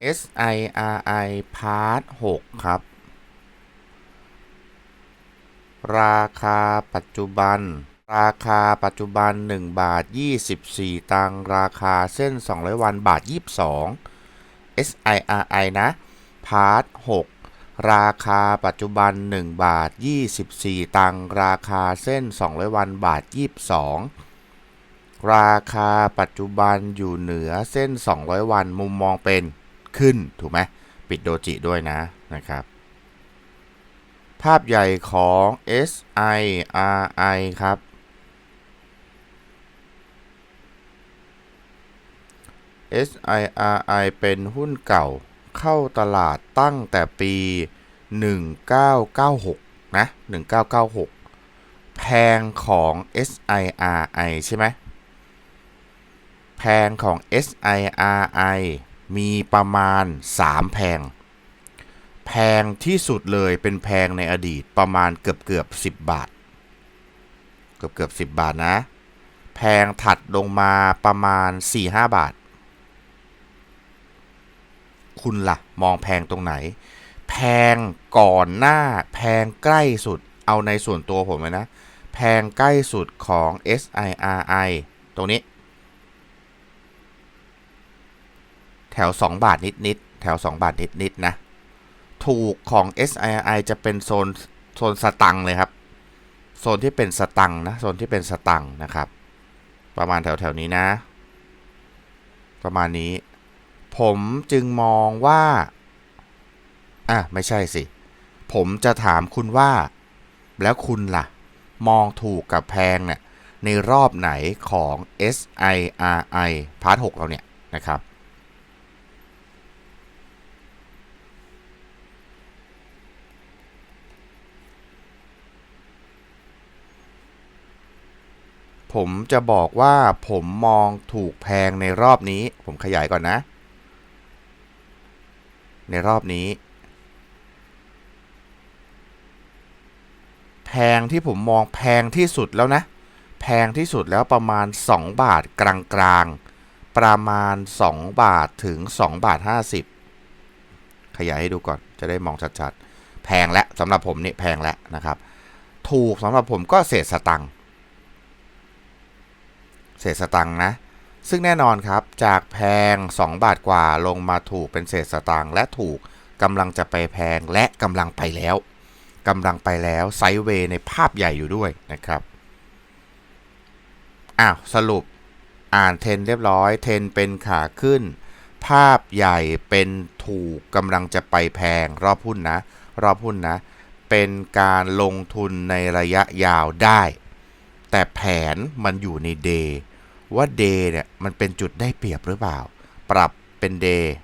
SIRI Part 6 ครับ ราคาปัจจุบัน ราคาปัจจุบัน 1 บาท 24 ตังราคาเส้น 200 วันบาท 22 SIRI นะ Part 6 ราคาปัจจุบัน 1 บาท 24 ตังราคาเส้น 200 วันบาท 22ราคาปัจจุบันอยู่เหนือเส้น 200 วันมุมมองเป็น ขึ้นถูกไหมปิดโดจิด้วยนะนะครับ ภาพใหญ่ของ SIRI ครับ SIRI เป็นหุ้นเก่าเข้าตลาดตั้งแต่ปี 1996 นะ 1996 แพงของ SIRI ใช่ไหมแพงของ SIRI มีประมาณ 3 แพง แพงที่สุดเลยเป็นแพงในอดีตประมาณเกือบเกือบ10บาท เกือบเกือบ10บาทนะ แพงถัดลงมาประมาณ4-5บาท คุณละ่ะ มองแพงตรงไหน แพงก่อนหน้า แพงใกล้สุดเอาในส่วนตัวผมเลยนะ แพงใกล้สุดของ SIRI ตรงนี้ แถว 2 บาทนิดๆแถว 2 บาทนิดๆนะ ถูกของ SII จะเป็นโซนโซนสตังค์เลยครับ โซนที่เป็นสตังค์นะ โซนที่เป็นสตังค์นะครับ ประมาณแถวแถวๆนี้นะ ประมาณนี้ ผมจึงมองว่าอะไม่ใช่สิ ผมจะถามคุณว่า แล้วคุณล่ะ มองถูกกับแพงเนี่ยในรอบไหนของ SIRI พาร์ท6เราเนี่ยนะครับ ผมจะบอกว่าผมมองถูกแพงในรอบนี้ ผมขยายก่อนนะ ในรอบนี้ แพงที่ผมมองแพงที่สุดแล้วนะ แพงที่สุดแล้วประมาณ 2 บาทกลางๆ ประมาณ 2 บาทถึง 2 บาท 50 ขยายให้ดูก่อนจะได้มองชัดๆ แพงและสำหรับผมนี่แพงแล้วนะครับ ถูกสำหรับผมก็เศษสตังค์ เศษสตังค์นะ ซึ่งแน่นอนครับจากแพง 2 บาทกว่าลงมาถูกเป็นเศษสตังค์และถูกกำลังจะไปแพงและกำลังไปแล้วกำลังไปแล้วไซด์เวย์ในภาพใหญ่อยู่ด้วยนะครับอ้าวสรุปอ่านเทรนเรียบร้อยเทรนเป็นขาขึ้น ภาพใหญ่เป็นถูกกำลังจะไปแพงรอบหุ้นนะ รอบหุ้นนะ เป็นการลงทุนในระยะยาวได้ แต่แผนมันอยู่ในเดย์ ว่าเดย์เนี่ยมันเป็นจุดได้เปรียบหรือเปล่า ปรับเป็นเดย์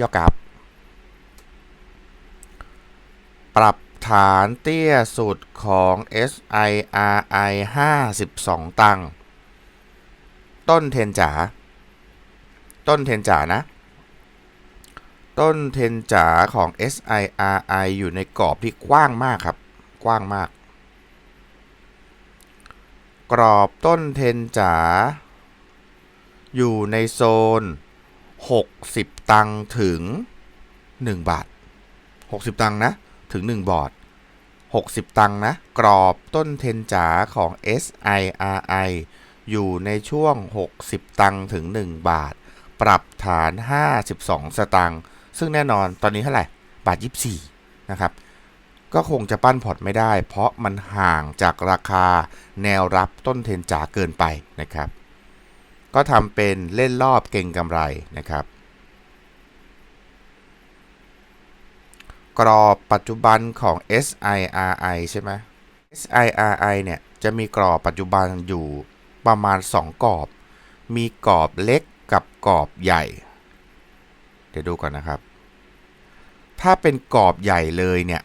ย่อกราฟปรับฐานเตี้ยสุดของ SIRI 52 ตังค์ต้นเทนจ๋า ต้นเทนจ๋านะ ต้นเทนจ๋าของ SIRI อยู่ในกรอบที่กว้างมากครับ กว้างมาก กรอบต้นเทนจ๋าอยู่ในโซน 60 ตังถึง 1 บาท 60 ตังนะ ถึง 1 บอร์ด60 ตังนะ กรอบต้นเทนจ๋าของ SIRI อยู่ในช่วง 60 ตังถึง 1 บาท ปรับฐาน 52 สตังซึ่งแน่นอนตอนนี้เท่าไหร่ บาท 24 นะครับ ก็คงจะปั้นพอร์ตไม่ได้ เพราะมันห่างจากราคาแนวรับต้นเทนจ๋าเกินไปนะครับ ก็ทำเป็นเล่นรอบเก่งกำไรนะครับ กรอบปัจจุบันของ SIRI ใช่ไหม SIRI เนี่ยจะมีกรอบปัจจุบันอยู่ประมาณ 2 กรอบ มีกรอบเล็กกับกรอบใหญ่ เดี๋ยวดูก่อนนะครับ ถ้าเป็นกรอบใหญ่เลยเนี่ย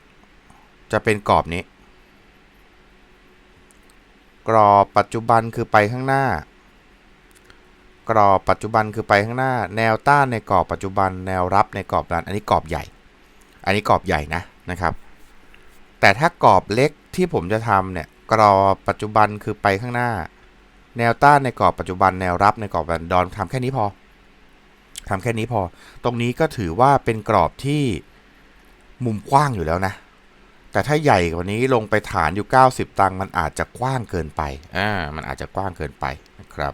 จะเป็นกรอบนี้ กรอบปัจจุบันคือไปข้างหน้า กรอบปัจจุบันคือไปข้างหน้า แนวต้านในกรอบปัจจุบันแนวรับในกรอบนั้นอันนี้กรอบใหญ่ อันนี้กรอบใหญ่นะนะครับ แต่ถ้ากรอบเล็กที่ผมจะทำเนี่ยกรอบปัจจุบันคือไปข้างหน้า แนวต้านในกรอบปัจจุบันแนวรับในกรอบบันดอนทำแค่นี้พอทำแค่นี้พอ ตรงนี้ก็ถือว่าเป็นกรอบที่มุมกว้างอยู่แล้วนะ แต่ถ้าใหญ่กว่านี้ลงไปฐานอยู่ 90 ตังค์มันอาจจะกว้างเกินไป อ่า มันอาจจะกว้างเกินไปนะครับ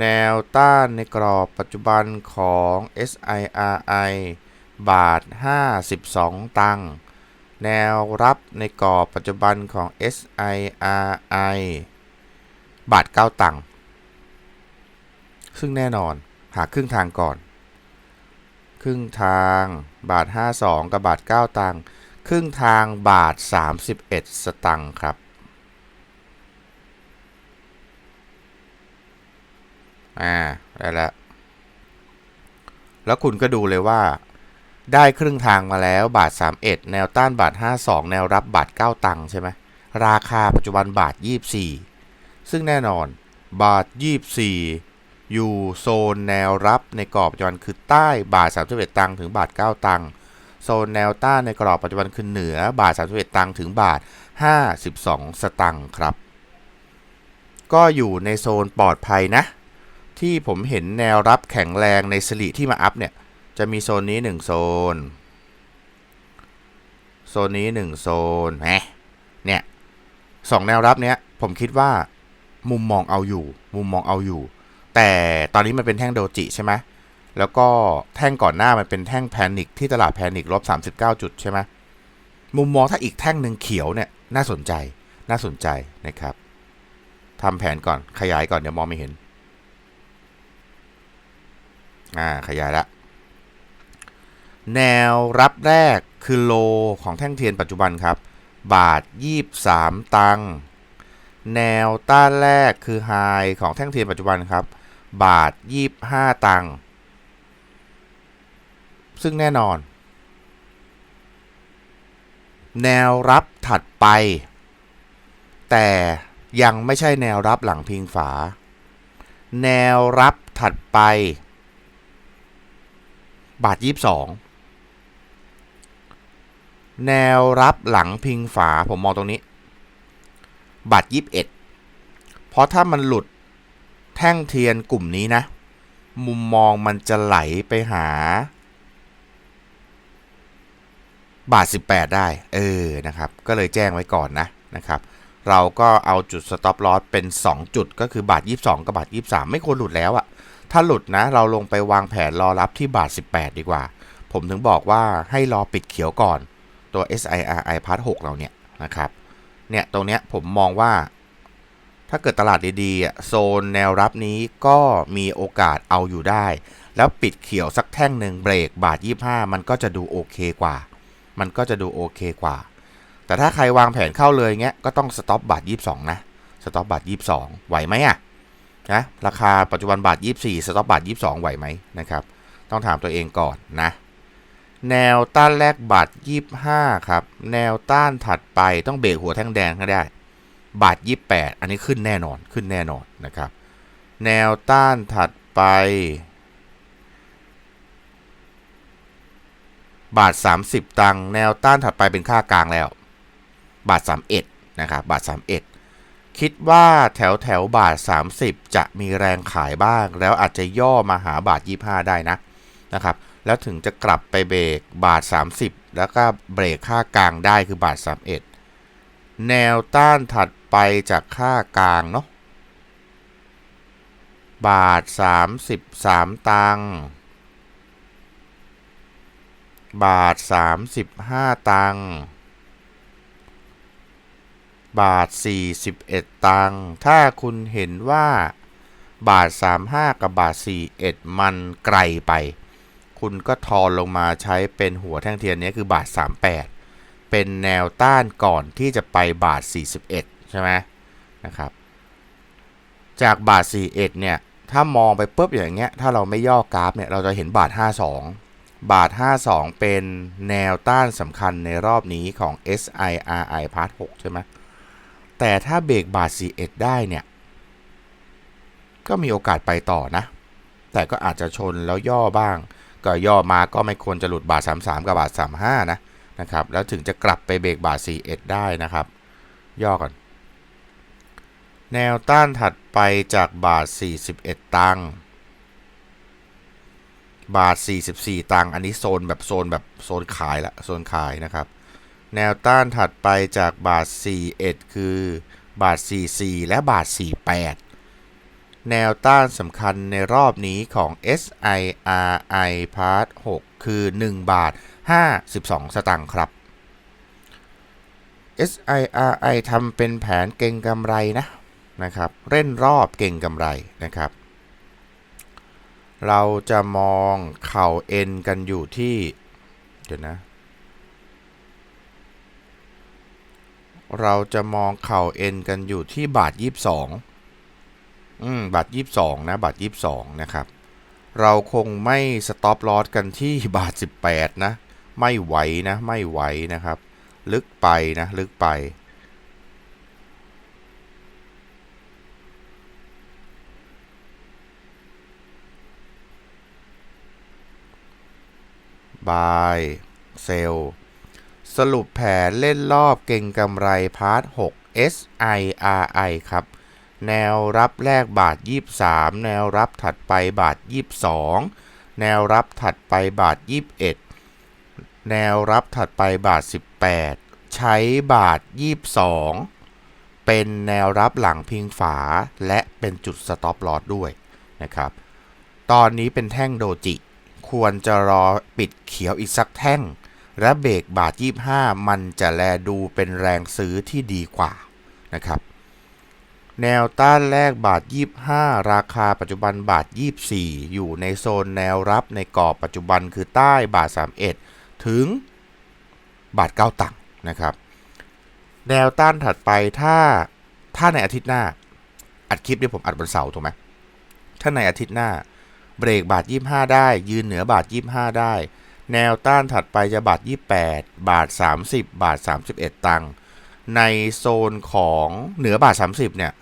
แนวต้านในกรอบปัจจุบันของ SIRI บาท 52 ตังค์แนวรับในกรอบปัจจุบันของ SIRI บาท 9 ตังค์ซึ่งแน่นอนหาครึ่งทางก่อน รึ่งทางบาท 52 กับบาท 9 ตังค์ครึ่งทางบาท 31 สตังค์ครับอ่าได้แล้ว แล้วคุณก็ดูเลยว่า ได้ครึ่งทางมาแล้วบาท 31 แนวต้านบาท 52 แนวรับบาท 9 ตังค์ใช่ไหมราคาปัจจุบันบาท 24 ซึ่งแน่นอนบาท 24 อยู่โซนแนวรับในกรอบปัจจุบันคือใต้บาท31ตังค์ถึงบาท 9 ตังค์โซนแนวต้านในกรอบปัจจุบันคือเหนือบาท31ตังค์ถึงบาท 52 สตังค์ครับ ก็อยู่ในโซนปลอดภัยนะ ที่ผมเห็นแนวรับแข็งแรงในสลิที่มาอัพเนี่ย จะมีโซนนี้ 1 โซน โซนนี้ 1 โซนแหมเนี่ยสองแนวรับเนี้ยผมคิดว่า มุมมองเอาอยู่ มุมมองเอาอยู่ แต่ตอนนี้มันเป็นแท่งโดจิใช่ไหมแล้วก็แท่งก่อนหน้ามันเป็นแท่งแพนิคที่ตลาดแพนิคลบ39 จุดใช่ไหมมุมมองถ้าอีกแท่งหนึ่งเขียวเนี่ยน่าสนใจน่าสนใจนะครับทำแผนก่อนขยายก่อนเดี๋ยวมองไม่เห็นอ่าขยายละแนวรับแรกคือโลของแท่งเทียนปัจจุบันครับ บาท 23 ตังค์แนวต้านแรกคือไฮของแท่งเทียนปัจจุบันครับ บาท 25 ตังค์ซึ่งแน่นอน แนวรับถัดไป แต่ยังไม่ใช่แนวรับหลังพิงฝา แนวรับถัดไป บาท 22 แนวรับหลังพิงฝาผมมองตรงนี้ บาท 21 เพราะถ้ามันหลุด แท่งเทียนกลุ่มนี้นะ มุมมองมันจะไหลไปหา บาท 18 ได้ เออนะครับ ก็เลยแจ้งไว้ก่อนนะนะครับ เราก็เอาจุด stop loss เป็น 2 จุดก็คือบาท 22 กับบาท 23 ไม่ควรหลุดแล้วอะถ้าหลุดนะ เราลงไปวางแผนรอรับที่บาท 18 ดีกว่า ผมถึงบอกว่าให้รอปิดเขียวก่อนตัว SIRI Part 6เราเนี่ยนะครับเนี่ยตรงเนี้ยผมมองว่า ถ้าเกิดตลาดดีๆโซนแนวรับนี้ก็มีโอกาสเอาอยู่ได้ แล้วปิดเขียวสักแท่งหนึ่งเบรกบาท 25 มันก็จะดูโอเคกว่า มันก็จะดูโอเคกว่า แต่ถ้าใครวางแผนเข้าเลยเงี้ยก็ต้องสต็อปบาท 22 นะสต็อปบาท 22 ไหวไหมอะนะราคาปัจจุบันบาท 24 สต็อปบาท 22 ไหวไหมนะครับ ต้องถามตัวเองก่อนนะ แนวต้านแรกบาท 25 ครับ แนวต้านถัดไปต้องเบรกหัวแท่งแดงให้ได้ บาท 28 อันนี้ขึ้นแน่นอนขึ้นแน่นอนนะครับ แนวต้านถัดไป บาท 30 ตังแนวต้านถัดไปเป็นค่ากลางแล้ว บาท 31 นะครับ บาท 31 คิดว่าแถวแถวบาท 30 จะมีแรงขายบ้าง แล้วอาจจะย่อมาหาบาท 25 ได้นะนะครับแล้วถึงจะกลับไปเบรกบาท 30 แล้วก็เบรกค่ากลางได้คือบาท 31 แนวต้านถัด ไปจากค่ากลางเนาะบาท 33 ตังค์บาท 35 ตังค์บาท 41 ตังค์ถ้าคุณเห็นว่าบาท 35 กับบาท 41 มันไกลไป คุณก็ทอนลงมาใช้เป็นหัวแท่งเทียนนี้คือบาท 38 เป็นแนวต้านก่อนที่จะไปบาท 41 ใช่ไหมนะครับ จากบาท 41เนี่ย ถ้ามองไปปุ๊บอย่างเงี้ย ถ้าเราไม่ย่อกราฟเนี่ย เราจะเห็นบาท 52 บาท 52 เป็นแนวต้านสำคัญในรอบนี้ของ SIRI Part 6 ใช่ไหมแต่ถ้าเบรกบาท 41 ได้เนี่ย ก็มีโอกาสไปต่อนะ แต่ก็อาจจะชนแล้วย่อบ้าง ก็ย่อมาก็ไม่ควรจะหลุดบาท 33 กับบาท 35 นะนะครับ แล้วถึงจะกลับไปเบรกบาท 41 ได้นะครับ ย่อก่อน แนวต้านถัดไปจากบาท 41 ตังค์บาท 44 ตังค์อันนี้โซนแบบโซนแบบโซนขายละโซนขายนะครับ แนวต้านถัดไปจากบาท 41 คือบาท 44 และบาท 48 แนวต้านสำคัญในรอบนี้ของ SIRI Part 6 คือ 1 บาท 52 สตางค์ครับ SIRI ทำเป็นแผนเก่งกำไรนะ นะครับเล่นรอบเก่งกำไรนะครับ เราจะมองเข่าเอ็นกันอยู่ที่ เดี๋ยวนะ เราจะมองเข่าเอ็นกันอยู่ที่บาทยี่สิบสองอืมบาทยี่สิบสองนะบาทยี่สิบสองนะครับ เราคงไม่สต็อปลอสกันที่บาทสิบแปดนะ ไม่ไหวนะ ไม่ไหวนะครับ ลึกไปนะ ลึกไป บายเซลสรุปแผนเล่นรอบเก่งกำไรพาร์ท 6 SIRI ครับ แนวรับแรกบาท 23 แนวรับถัดไปบาท 22 แนวรับถัดไปบาท 21 แนวรับถัดไปบาท 18 ใช้บาท 22 เป็นแนวรับหลังพิงฝา และเป็นจุดสต็อปลอสด้วยนะครับ ตอนนี้เป็นแท่งโดจิ ควรจะรอปิดเขียวอีกสักแท่ง และเบรกบาท 25 มันจะแลดูเป็นแรงซื้อที่ดีกว่านะครับ แนวต้านแรกบาท 25 ราคาปัจจุบันบาท 24 อยู่ในโซนแนวรับในกรอบปัจจุบันคือใต้บาท 31 ถึงบาท 9 ตังค์นะครับ แนวต้านถัดไปถ้าถ้าในอาทิตย์หน้า อัดคลิปที่ผมอัดวันเสาร์ถูกไหมถ้าในอาทิตย์หน้า เบรกบาท 25 ได้ ยืนเหนือบาท 25 ได้ แนวต้านถัดไปจะบาท 28 บาท 30 บาท 31 ตังค์ในโซนของเหนือบาท 30 เนี่ย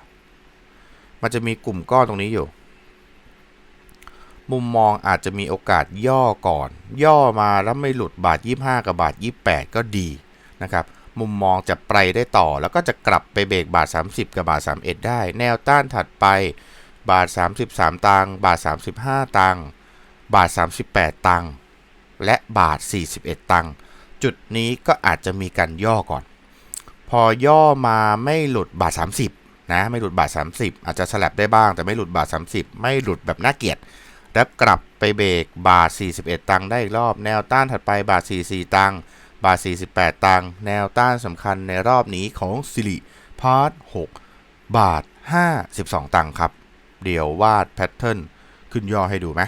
มันจะมีกลุ่มก้อนตรงนี้อยู่ มุมมองอาจจะมีโอกาสย่อก่อน ย่อมาแล้วไม่หลุดบาท 25 กับบาท 28 ก็ดีนะครับมุมมองจะไปได้ต่อแล้วก็จะกลับไปเบรกบาท 30 กับบาท 31 ได้ แนวต้านถัดไป บาท 33 ตังค์บาท 35 ตังค์บาท 38 ตังค์และบาท 41 ตังค์จุดนี้ก็อาจจะมีการย่อก่อน พอย่อมาไม่หลุดบาท 30นะไม่หลุดบาท 30 อาจจะสลับได้บ้างแต่ไม่หลุดบาท 30 ไม่หลุดแบบน่าเกลียดแล้วกลับไปเบรกบาท 41 ตังค์ได้อีกรอบแนวต้านถัดไปบาท 44 ตังค์บาท 48 ตังค์แนวต้านสำคัญในรอบนี้ของสิริพาร์ท6บาท 52 ตังค์ครับ เดี๋ยววาดแพทเทิร์นขึ้นย่อให้ดูไหม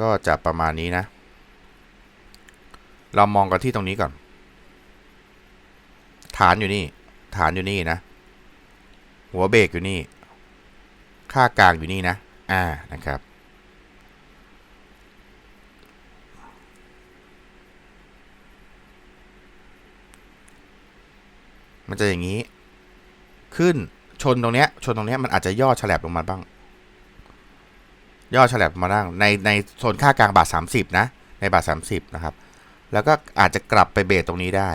ก็จะประมาณนี้นะ เรามองกันที่ตรงนี้ก่อน ฐานอยู่นี่ ฐานอยู่นี่นะ หัวเบรกอยู่นี่ ค่ากลางอยู่นี่นะ อ่า นะครับ มันจะอย่างนี้ ขึ้น ชนตรงเนี้ย ชนตรงเนี้ยมันอาจจะย่อฉลับลงมาบ้าง ย่อฉลับมาบ้างในในโซนค่ากลางบาท30 นะ ในบาท30 นะครับ แล้วก็อาจจะกลับไปเบรตรงนี้ได้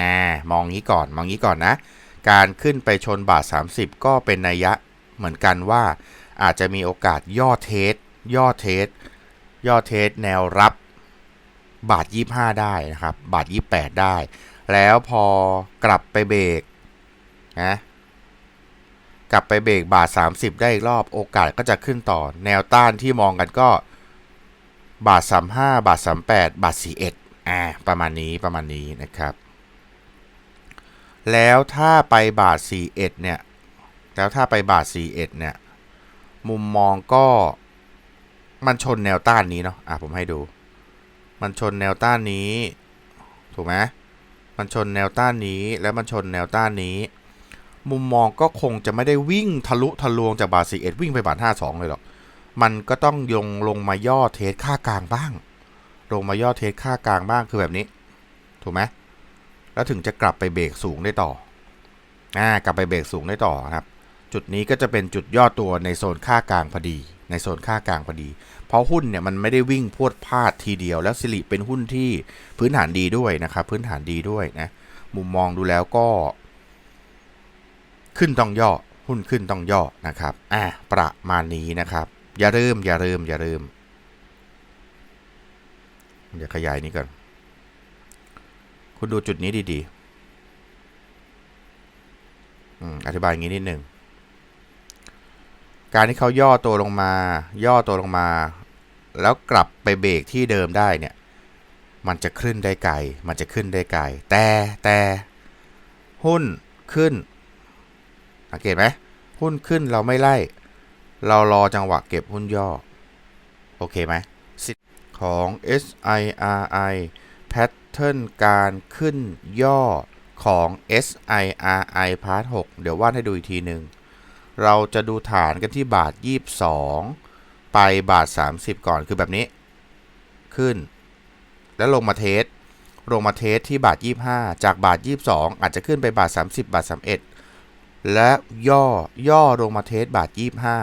อ่ามองงี้ก่อน มองงี้ก่อนนะ การขึ้นไปชนบาท 30 ก็เป็นนัยยะเหมือนกันว่า อาจจะมีโอกาสย่อเทส ย่อเทส ย่อเทสแนวรับบาท 25 ได้นะครับ บาท 28 ได้ แล้วพอกลับไปเบรกนะ กลับไปเบรกบาท 30 ได้อีกรอบโอกาสก็จะขึ้นต่อ แนวต้านที่มองกันก็ บาท 35 บาท 38 บาท 41อ่าประมาณนี้ประมาณนี้นะครับ แล้วถ้าไปบาท 41 เนี่ย แล้วถ้าไปบาท 41 เนี่ย มุมมองก็มันชนแนวต้านนี้เนาะอะผมให้ดู มันชนแนวต้านนี้ ถูกไหมมันชนแนวต้านนี้แล้วมันชนแนวต้านนี้ มุมมองก็คงจะไม่ได้วิ่งทะลุทะลวงจากบาท41วิ่งไปบาท52 เลยหรอก มันก็ต้องยงลงมาย่อเทสค่ากลางบ้าง ลงมาย่อเทสค่ากลางบ้างคือแบบนี้ ถูกไหมแล้วถึงจะกลับไปเบรกสูงได้ต่ออ่ากลับไปเบรกสูงได้ต่อครับ จุดนี้ก็จะเป็นจุดย่อตัวในโซนค่ากลางพอดี ในโซนค่ากลางพอดี เพราะหุ้นเนี่ยมันไม่ได้วิ่งพรวดพลาดทีเดียว แล้วสิริเป็นหุ้นที่พื้นฐานดีด้วยนะครับ พื้นฐานดีด้วยนะ มุมมองดูแล้วก็ ขึ้นต้องย่อ หุ้นขึ้นต้องย่อนะครับอะประมาณนี้นะครับ อย่าลืมอย่าลืมอย่าลืมเดี๋ยวขยายนี้ก่อน คุณดูจุดนี้ดีๆอืมอธิบายอย่างนี้นิดหนึ่ง การที่เขาย่อตัวลงมา ย่อตัวลงมา แล้วกลับไปเบรกที่เดิมได้เนี่ย มันจะขึ้นได้ไกล มันจะขึ้นได้ไกล แต่แต่หุ้นขึ้น สังเกตไหมหุ้นขึ้นเราไม่ไล่ เรารอจังหวะเก็บหุ้นย่อ โอเคไหมสิทธิ์ของ SIRI Pattern การขึ้นย่อของ SIRI Part 6 เดี๋ยววาดให้ดูอีกทีหนึ่ง เราจะดูฐานกันที่บาท 22 ไปบาท 30 ก่อนคือแบบนี้ ขึ้น แล้วลงมาเทสลงมาเทสที่บาท 25 จากบาท 22 อาจจะขึ้นไปบาท 30 บาท 31 และย่อย่อลงมาเทสบาท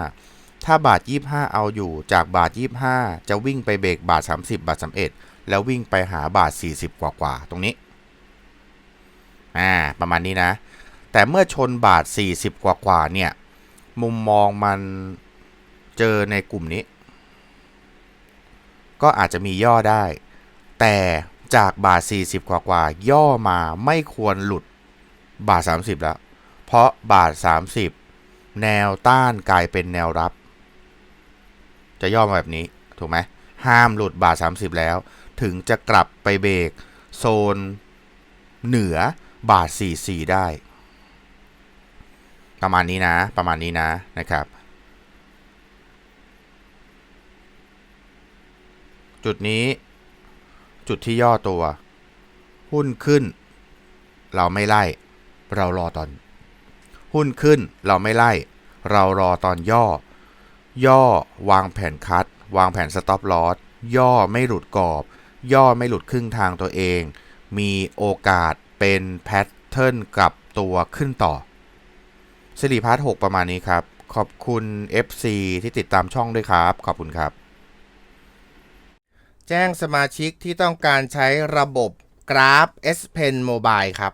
25 ถ้าบาท 25 เอาอยู่จากบาท 25 จะวิ่งไปเบรกบาท 30 บาท 31 แล้ววิ่งไปหาบาท 40 กว่ากว่าๆตรงนี้อ่าประมาณนี้นะ แต่เมื่อชนบาท 40 กว่ากว่าๆเนี่ย มุมมองมันเจอในกลุ่มนี้ ก็อาจจะมีย่อได้ แต่จากบาท 40 กว่ากว่าๆย่อมาไม่ควรหลุดบาท 30 แล้ว ราะบาท 30 แนวต้านกลายเป็นแนวรับ จะย่อมาแบบนี้ ถูกไหมห้ามหลุดบาท 30 แล้ว ถึงจะกลับไปเบรกโซนเหนือบาท 44 ได้ ประมาณนี้นะ ประมาณนี้นะนะครับ จุดนี้ จุดที่ย่อตัว หุ้นขึ้น เราไม่ไล่ เรารอตอน หุ้นขึ้นเราไม่ไล่ เรารอตอนย่อ ย่อวางแผนคัด วางแผนสต็อปลอสย่อไม่หลุดกรอบ ย่อไม่หลุดครึ่งทางตัวเอง มีโอกาสเป็นแพทเทิร์นกลับตัวขึ้นต่อสิริพัฒน์6ประมาณนี้ครับ ขอบคุณ FC ที่ติดตามช่องด้วยครับ ขอบคุณครับ แจ้งสมาชิกที่ต้องการใช้ระบบกราฟ S Pen Mobile ครับ